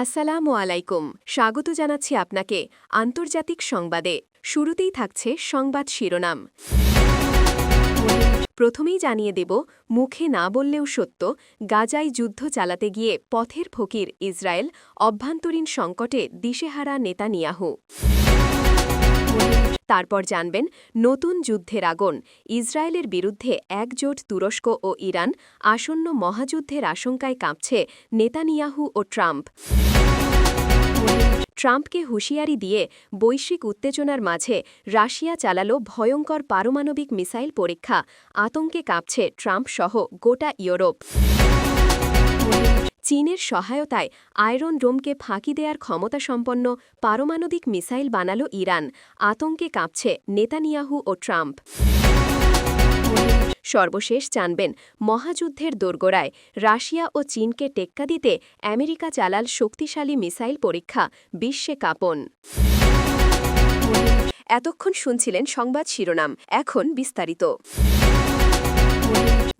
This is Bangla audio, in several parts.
আসসালামু আলাইকুম। স্বাগত জানাচ্ছি আপনাকে আন্তর্জাতিক সংবাদে। শুরুতেই থাকছে সংবাদ শিরোনাম। প্রথমেই জানিয়ে দেব, মুখে না বললেও সত্য, গাজায় যুদ্ধ চালাতে গিয়ে পথের ফকির ইসরায়েল, অভ্যন্তরীণ সংকটে দিশেহারা নেতানিয়াহু। তারপর জানবেন নতুন যুদ্ধের আগুন, ইসরায়েলের বিরুদ্ধে একজোট তুরস্ক ও ইরান আসন্ন মহাযুদ্ধের আশঙ্কায় কাঁপছে নেতানিয়াহু ও ট্রাম্প। ট্রাম্পকে হুঁশিয়ারি দিয়ে বৈশ্বিক উত্তেজনার মাঝে রাশিয়া চালাল ভয়ঙ্কর পারমাণবিক মিসাইল পরীক্ষা, আতঙ্কে কাঁপছে ট্রাম্প সহ গোটা ইউরোপ। চীনের সহায়তায় আয়রন ডোমকে ফাঁকি দেওয়ার ক্ষমতাসম্পন্ন পারমাণবিক মিসাইল বানাল ইরান। আতঙ্কে কাঁপছে নেতানিয়াহু ও ট্রাম্প। সর্বশেষ জানবেন, মহাযুদ্ধের দোরগোড়ায় রাশিয়া ও চীনকে টেক্কা দিতে আমেরিকা চালাল শক্তিশালী মিসাইল পরীক্ষা, বিশ্বে কাঁপন। এতক্ষণ শুনছিলেন সংবাদ শিরোনাম, এখন বিস্তারিত।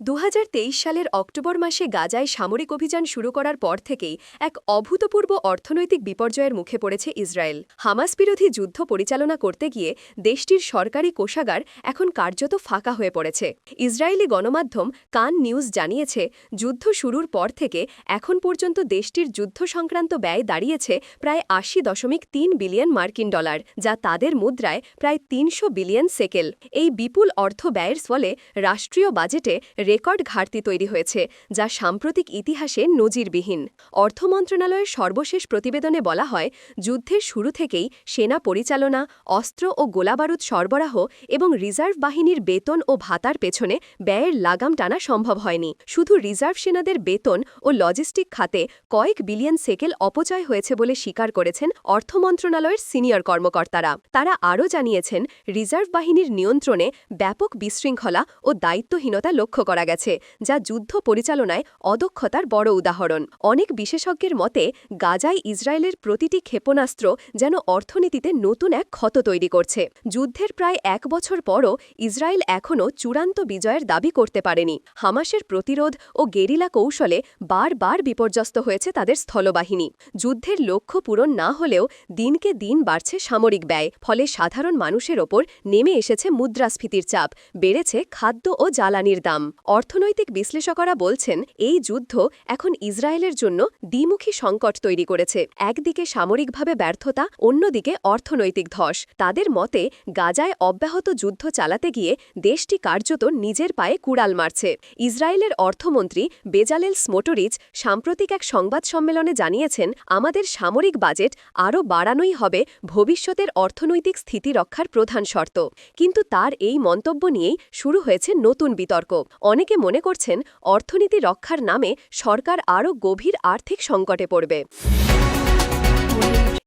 দু হাজার তেইশ সালের অক্টোবর মাসে গাজায় সামরিক অভিযান শুরু করার পর থেকেই এক অভূতপূর্ব অর্থনৈতিক বিপর্যয়ের মুখে পড়েছে ইসরায়েল। হামাস বিরোধী যুদ্ধ পরিচালনা করতে গিয়ে দেশটির সরকারি কোষাগার এখন কার্যত ফাঁকা হয়ে পড়েছে। ইসরায়েলি গণমাধ্যম কান নিউজ জানিয়েছে, যুদ্ধ শুরুর পর থেকে এখন পর্যন্ত দেশটির যুদ্ধ সংক্রান্ত ব্যয় দাঁড়িয়েছে প্রায় আশি দশমিক তিন বিলিয়ন মার্কিন ডলার, যা তাদের মুদ্রায় প্রায় তিনশো বিলিয়ন সেকেল। এই বিপুল অর্থ ব্যয়ের ফলে রাষ্ট্রীয় বাজেটে রেকর্ড ঘাটতি তৈরি হয়েছে, যা সাম্প্রতিক ইতিহাসে নজিরবিহীন। অর্থ মন্ত্রণালয়ের সর্বশেষ প্রতিবেদনে বলা হয়, যুদ্ধের শুরু থেকেই সেনা পরিচালনা, অস্ত্র ও গোলাবারুদ সরবরাহ এবং রিজার্ভ বাহিনীর বেতন ও ভাতার পেছনে ব্যয়ের লাগাম টানা সম্ভব হয়নি। শুধু রিজার্ভ সেনাদের বেতন ও লজিস্টিক খাতে কয়েক বিলিয়ন সেকেল অপচয় হয়েছে বলে স্বীকার করেছেন অর্থ মন্ত্রণালয়ের সিনিয়র কর্মকর্তারা। তারা আরও জানিয়েছেন, রিজার্ভ বাহিনীর নিয়ন্ত্রণে ব্যাপক বিশৃঙ্খলা ও দায়িত্বহীনতা লক্ষ্য করা গেছে, যা যুদ্ধ পরিচালনায় অদক্ষতার বড় উদাহরণ। অনেক বিশেষজ্ঞের মতে, গাজায় ইসরায়েলের প্রতিটি ক্ষেপণাস্ত্র যেন অর্থনীতিতে নতুন এক ক্ষত তৈরি করছে। যুদ্ধের প্রায় এক বছর পরও ইসরায়েল এখনও চূড়ান্ত বিজয়ের দাবি করতে পারেনি। হামাসের প্রতিরোধ ও গেরিলা কৌশলে বারবার বিপর্যস্ত হয়েছে তাদের স্থলবাহিনী। যুদ্ধের লক্ষ্য পূরণ না হলেও দিনকে দিন বাড়ছে সামরিক ব্যয়, ফলে সাধারণ মানুষের ওপর নেমে এসেছে মুদ্রাস্ফীতির চাপ, বেড়েছে খাদ্য ও জ্বালানির দাম। অর্থনৈতিক বিশ্লেষকরা বলছেন, এই যুদ্ধ এখন ইসরায়েলের জন্য দ্বিমুখী সংকট তৈরি করেছে। একদিকে সামরিকভাবে ব্যর্থতা, অন্যদিকে অর্থনৈতিক ধস। তাদের মতে, গাজায় অব্যাহত যুদ্ধ চালাতে গিয়ে দেশটি কার্যত নিজের পায়ে কুড়াল মারছে। ইসরায়েলের অর্থমন্ত্রী বেজালেল স্মোটোরিচ সাম্প্রতিক এক সংবাদ সম্মেলনে জানিয়েছেন, আমাদের সামরিক বাজেট আরও বাড়ানোই হবে ভবিষ্যতের অর্থনৈতিক স্থিতি রক্ষার প্রধান শর্ত। কিন্তু তার এই মন্তব্য নিয়েই শুরু হয়েছে নতুন বিতর্ক। অনেকে মনে করছেন অর্থনীতি রক্ষার নামে সরকার আরও গভীর আর্থিক সংকটে পড়বে।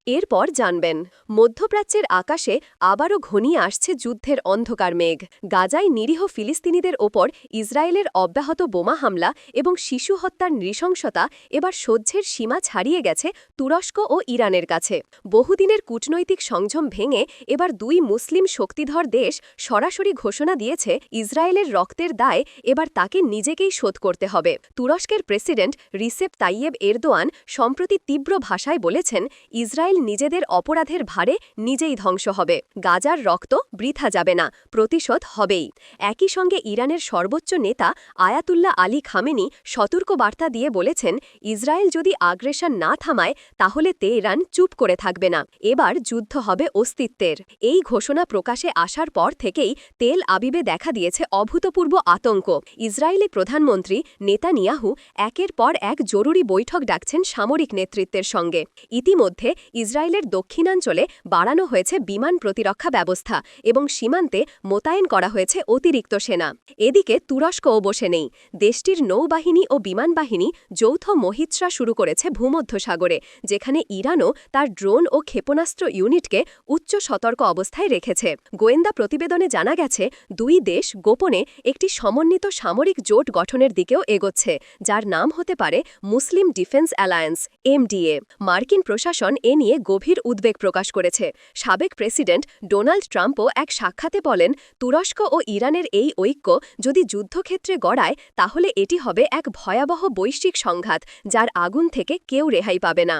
এরপর জানবেন, মধ্যপ্রাচ্যের আকাশে আবারও ঘনিয়ে আসছে যুদ্ধের অন্ধকার মেঘ। গাজায় নিরীহ ফিলিস্তিনিদের ওপর ইসরায়েলের অব্যাহত বোমা হামলা এবং শিশু হত্যার নৃশংসতা এবার সহ্যের সীমা ছাড়িয়ে গেছে তুরস্ক ও ইরানের কাছে। বহুদিনের কূটনৈতিক সংযম ভেঙে এবার দুই মুসলিম শক্তিধর দেশ সরাসরি ঘোষণা দিয়েছে ইসরায়েলের রক্তের দায় এবার তাকে নিজেকেই শোধ করতে হবে। তুরস্কের প্রেসিডেন্ট রিসেপ তাইয়েব এরদোয়ান সম্প্রতি তীব্র ভাষায় বলেছেন, ইসরায়েল নিজেদের অপরাধের ভারে নিজেই ধ্বংস হবে। গাজার রক্ত বৃথা যাবে না, প্রতিশোধ হবেই। একই সঙ্গে ইরানের সর্বোচ্চ নেতা আয়াতুল্লাহ আলী খামেনি সতর্ক বার্তা দিয়ে বলেছেন, ইসরায়েল যদি আগ্রেশন না থামায়, তাহলে তেহরান চুপ করে থাকবে না। এবার যুদ্ধ হবে অস্তিত্বের। এই ঘোষণা প্রকাশে আসার পর থেকেই তেল আবিবে দেখা দিয়েছে অভূতপূর্ব আতঙ্ক। ইসরায়েলি প্রধানমন্ত্রী নেতানিয়াহু একের পর এক জরুরি বৈঠক ডাকছেন সামরিক নেতৃত্বের সঙ্গে। ইতিমধ্যে ইসরায়েলের দক্ষিণাঞ্চলে বাড়ানো হয়েছে বিমান প্রতিরক্ষা ব্যবস্থা এবং সীমান্তে মোতায়েন করা হয়েছে অতিরিক্ত সেনা। এদিকে তুরস্কও বসে নেই। দেশটির নৌবাহিনী ও বিমান বাহিনী যৌথ মহিত্রা শুরু করেছে ভূমধ্যসাগরে, যেখানে ইরানও তার ড্রোন ও ক্ষেপণাস্ত্র ইউনিটকে উচ্চ সতর্ক অবস্থায় রেখেছে। গোয়েন্দা প্রতিবেদনে জানা গেছে, দুই দেশ গোপনে একটি সমন্বিত সামরিক জোট গঠনের দিকেও এগোচ্ছে, যার নাম হতে পারে মুসলিম ডিফেন্স অ্যালায়েন্স, এমডিএ। মার্কিন প্রশাসন এ নিয়ে গভীর উদ্বেগ প্রকাশ করেছে। সাবেক প্রেসিডেন্ট ডোনাল্ড ট্রাম্পও এক সাক্ষাতে বলেন, তুরস্ক ও ইরানের এই ঐক্য যদি যুদ্ধক্ষেত্রে গড়ায়, তাহলে এটি হবে এক ভয়াবহ বৈশ্বিক সংঘাত, যার আগুন থেকে কেউ রেহাই পাবে না।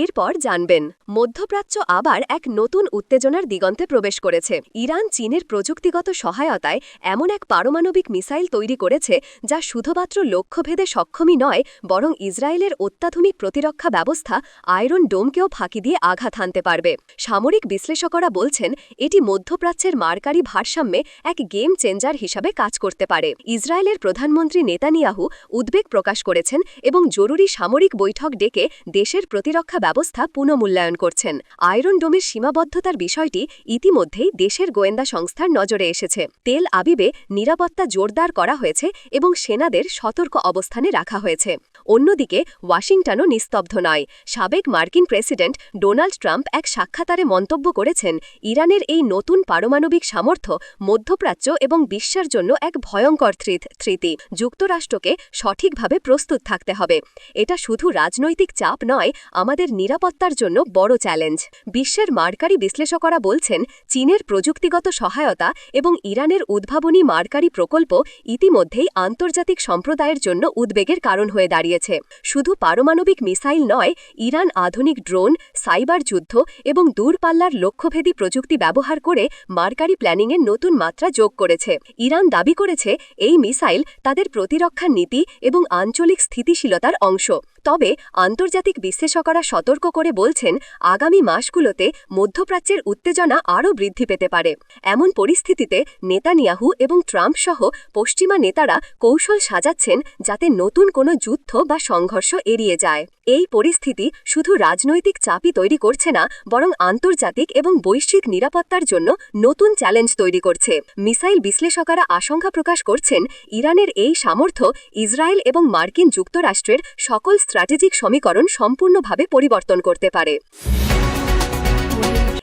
এরপর জানবেন, মধ্যপ্রাচ্য আবার এক নতুন উত্তেজনার দিগন্তে প্রবেশ করেছে। ইরান চীনের প্রযুক্তিগত সহায়তায় এমন এক পারমাণবিক মিসাইল তৈরি করেছে যা শুধুমাত্র লক্ষ্যভেদে সক্ষমই নয়, বরং ইসরায়েলের অত্যাধুনিক প্রতিরক্ষা ব্যবস্থা আয়রন ডোমকেও ফাঁকি দিয়ে আঘাত হানতে পারবে। সামরিক বিশ্লেষকরা বলছেন, এটি মধ্যপ্রাচ্যের মার্কারি ভারসাম্যে এক গেম চেঞ্জার হিসাবে কাজ করতে পারে। ইসরায়েলের প্রধানমন্ত্রী নেতানিয়াহু উদ্বেগ প্রকাশ করেছেন এবং জরুরি সামরিক বৈঠক ডেকে দেশের প্রতিরক্ষা ব্যবস্থা পুনঃমূল্যায়ন করছেন। আয়রন ডোমের সীমাবদ্ধতার বিষয়টি ইতিমধ্যেই দেশের গোয়েন্দা সংস্থার নজরে এসেছে। তেল আবিবে নিরাপত্তা জোরদার করা হয়েছে এবং সেনাদের সতর্ক অবস্থানে রাখা হয়েছে। অন্যদিকে, ওয়াশিংটনও নিস্তব্ধ নয়। সাবেক মার্কিন প্রেসিডেন্ট ডোনাল্ড ট্রাম্প এক সাক্ষাতারে মন্তব্য করেছেন, ইরানের এই নতুন পারমাণবিক সামর্থ্য মধ্যপ্রাচ্য এবং বিশ্বের জন্য এক ভয়ঙ্কর থ্রিতি। যুক্তরাষ্ট্রকে সঠিকভাবে প্রস্তুত থাকতে হবে। এটা শুধু রাজনৈতিক চাপ নয়, আমাদের নিরাপত্তার জন্য বড় চ্যালেঞ্জ। বিশ্বের মার্কারি বিশ্লেষকরা বলছেন, চীনের প্রযুক্তিগত সহায়তা এবং ইরানের উদ্ভাবনী মার্কারি প্রকল্প ইতিমধ্যেই আন্তর্জাতিক সম্প্রদায়ের জন্য উদ্বেগের কারণ হয়ে দাঁড়িয়েছে। শুধু পারমাণবিক মিসাইল নয়, ইরান আধুনিক ড্রোন, সাইবার যুদ্ধ এবং দূরপাল্লার লক্ষ্যভেদী প্রযুক্তি ব্যবহার করে মার্কারি প্ল্যানিংয়ের নতুন মাত্রা যোগ করেছে। ইরান দাবি করেছে, এই মিসাইল তাদের প্রতিরক্ষা নীতি এবং আঞ্চলিক স্থিতিশীলতার অংশ। তবে আন্তর্জাতিক বিশ্লেষকরা সতর্ক করে বলছেন, আগামী মাসগুলোতে মধ্যপ্রাচ্যের উত্তেজনা আরও বৃদ্ধি পেতে পারে। এমন পরিস্থিতিতে নেতানিয়াহু এবং ট্রাম্প সহ পশ্চিমা নেতারা কৌশল সাজাচ্ছেন যাতে নতুন কোনো যুদ্ধ বা সংঘর্ষ এড়িয়ে যায়। এই পরিস্থিতি শুধু রাজনৈতিক চাপই তৈরি করছে না, বরং আন্তর্জাতিক এবং বৈশ্বিক নিরাপত্তার জন্য নতুন চ্যালেঞ্জ তৈরি করছে। মিসাইল বিশ্লেষকরা আশঙ্কা প্রকাশ করছেন, ইরানের এই সামর্থ্য ইসরায়েল এবং মার্কিন যুক্তরাষ্ট্রের সকল স্ট্র্যাটেজিক সমীকরণ সম্পূর্ণভাবে পরিবর্তন করতে পারে।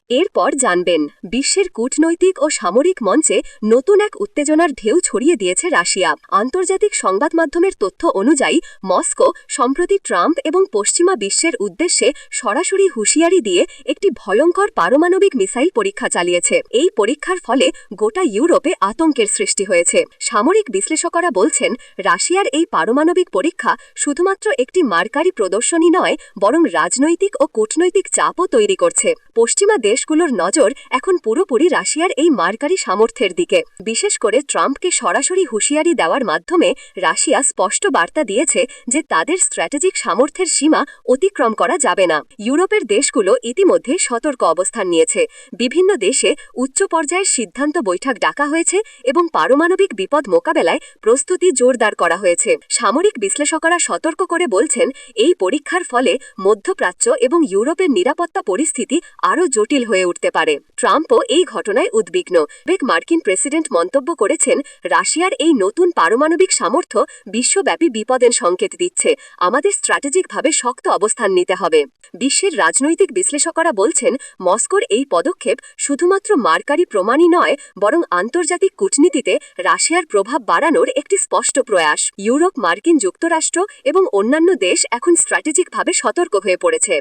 এরপর জানবেন, বিশ্বের কূটনৈতিক ও সামরিক মঞ্চে নতুন এক উত্তেজনার ঢেউ ছড়িয়ে দিয়েছে রাশিয়া। আন্তর্জাতিক সংবাদ মাধ্যমের তথ্য অনুযায়ী, মস্কো, সম্প্রতি ট্রাম্প এবং পশ্চিমা বিশ্বের উদ্দেশ্যে সরাসরি হুঁশিয়ারি দিয়ে একটি ভয়ঙ্কর পারমাণবিক মিসাইল পরীক্ষা চালিয়েছে। এই পরীক্ষার ফলে গোটা ইউরোপে আতঙ্কের সৃষ্টি হয়েছে। সামরিক বিশ্লেষকরা বলছেন, রাশিয়ার এই পারমাণবিক পরীক্ষা শুধুমাত্র একটি মার্কারি প্রদর্শনী নয়, বরং রাজনৈতিক ও কূটনৈতিক চাপও তৈরি করছে। পশ্চিমা দেশগুলোর নজর এখন পুরোপুরি রাশিয়ার এই মার্কারি সামর্থ্যের দিকে। বিশেষ করে ট্রাম্পকে সরাসরি হুঁশিয়ারি দেওয়ার মাধ্যমে রাশিয়া স্পষ্ট বার্তা দিয়েছে যে তাদের স্ট্র্যাটেজিক সামর্থ্যের সীমা অতিক্রম করা যাবে না। ইউরোপের দেশগুলো ইতিমধ্যে সতর্ক অবস্থান নিয়েছে। বিভিন্ন দেশে উচ্চ পর্যায়ের সিদ্ধান্ত বৈঠক ডাকা হয়েছে এবং পারমাণবিক বিপদ মোকাবেলায় প্রস্তুতি জোরদার করা হয়েছে। সামরিক বিশ্লেষকরা সতর্ক করে বলছেন, এই পরীক্ষার ফলে মধ্যপ্রাচ্য এবং ইউরোপের নিরাপত্তা পরিস্থিতি আরও জটিল হয়ে উঠতে পারে। ট্রাম্পও এই ঘটনায় উদ্বিগ্ন। বেক মার্কিন প্রেসিডেন্ট মন্তব্য করেছেন, রাশিয়ার এই নতুন পারমাণবিক সামর্থ্য বিশ্বব্যাপী বিপদের সংকেত দিচ্ছে। আমাদের স্ট্র্যাটেজিকভাবে শক্ত অবস্থান নিতে হবে। বিশ্বের রাজনৈতিক বিশ্লেষকরা বলছেন, মস্কোর এই পদক্ষেপ শুধুমাত্র মার্কারি প্রমাণই নয়, বরং আন্তর্জাতিক কূটনীতিতে রাশিয়ার প্রভাব বাড়ানোর একটি স্পষ্ট প্রয়াস। ইউরোপ, মার্কিন যুক্তরাষ্ট্র এবং অন্যান্য দেশ এখন স্ট্র্যাটেজিকভাবে সতর্ক হয়ে পড়েছে।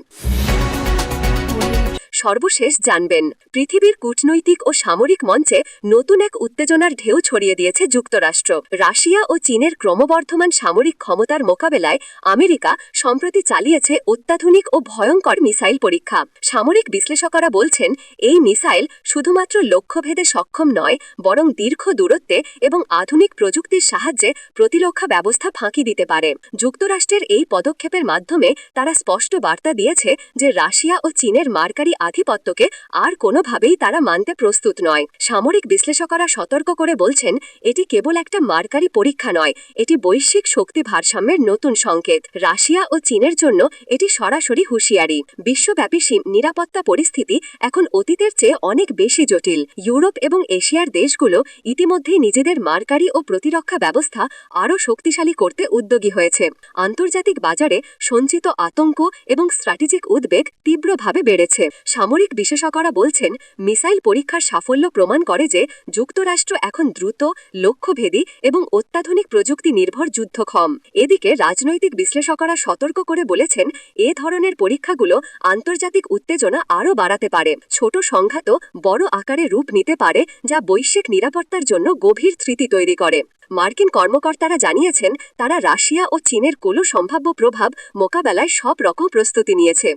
সর্বশেষ জানবেন। পৃথিবীর কূটনৈতিক ও সামরিক মঞ্চে নতুন এক উত্তেজনার ঢেউ ছড়িয়ে দিয়েছে যুক্তরাষ্ট্র। রাশিয়া ও চীনের ক্রমবর্ধমান সামরিক ক্ষমতার মোকাবেলায় আমেরিকা সম্প্রতি চালিয়েছে অত্যাধুনিক ও ভয়ঙ্কর মিসাইল পরীক্ষা। সামরিক বিশ্লেষকরা বলছেন, এই মিসাইল শুধুমাত্র লক্ষ্যভেদে সক্ষম নয়, বরং দীর্ঘ দূরত্বে এবং আধুনিক প্রযুক্তির সাহায্যে প্রতিরক্ষা ব্যবস্থা ফাঁকি দিতে পারে। যুক্তরাষ্ট্রের এই পদক্ষেপের মাধ্যমে তারা স্পষ্ট বার্তা দিয়েছে যে রাশিয়া ও চীনের মার্কারি আধিপত্যকে আর কোনোভাবেই তারা মানতে প্রস্তুত নয়। সামরিক বিশ্লেষকরা সতর্ক করে বলছেন, এটি কেবল একটা মার্কারি পরীক্ষা নয়, এটি বৈশ্বিক শক্তি ভারসাম্যের নতুন সংকেত। রাশিয়া ও চীনের জন্য এটি সরাসরি হুঁশিয়ারি। বিশ্বব্যাপী নিরাপত্তা পরিস্থিতি এখন অতীতের চেয়ে অনেক বেশি জটিল। ইউরোপ এবং এশিয়ার দেশগুলো ইতিমধ্যেই নিজেদের মার্কারি ও প্রতিরক্ষা ব্যবস্থা আরও শক্তিশালী করতে উদ্যোগী হয়েছে। আন্তর্জাতিক বাজারে সঞ্চিত আতঙ্ক এবং স্ট্র্যাটেজিক উদ্বেগ তীব্রভাবে বেড়েছে। সামরিক বিশেষজ্ঞরা বলছেন, মিসাইল পরীক্ষার সাফল্য প্রমাণ করে যে যুক্তরাষ্ট্র এখন দ্রুত, লক্ষ্যভেদী এবং অত্যাধুনিক প্রযুক্তি নির্ভর যুদ্ধক্ষম। এদিকে রাজনৈতিক বিশ্লেষকরা সতর্ক করে বলেছেন, এ ধরনের পরীক্ষাগুলো আন্তর্জাতিক উত্তেজনা আরও বাড়াতে পারে। ছোট সংঘাত বড় আকারে রূপ নিতে পারে, যা বৈশ্বিক নিরাপত্তার জন্য গভীর স্মৃতি তৈরি করে। মার্কিন কর্মকর্তারা জানিয়েছেন, তারা রাশিয়া ও চীনের কোনো সম্ভাব্য প্রভাব মোকাবেলায় সব রকম প্রস্তুতি নিয়েছে।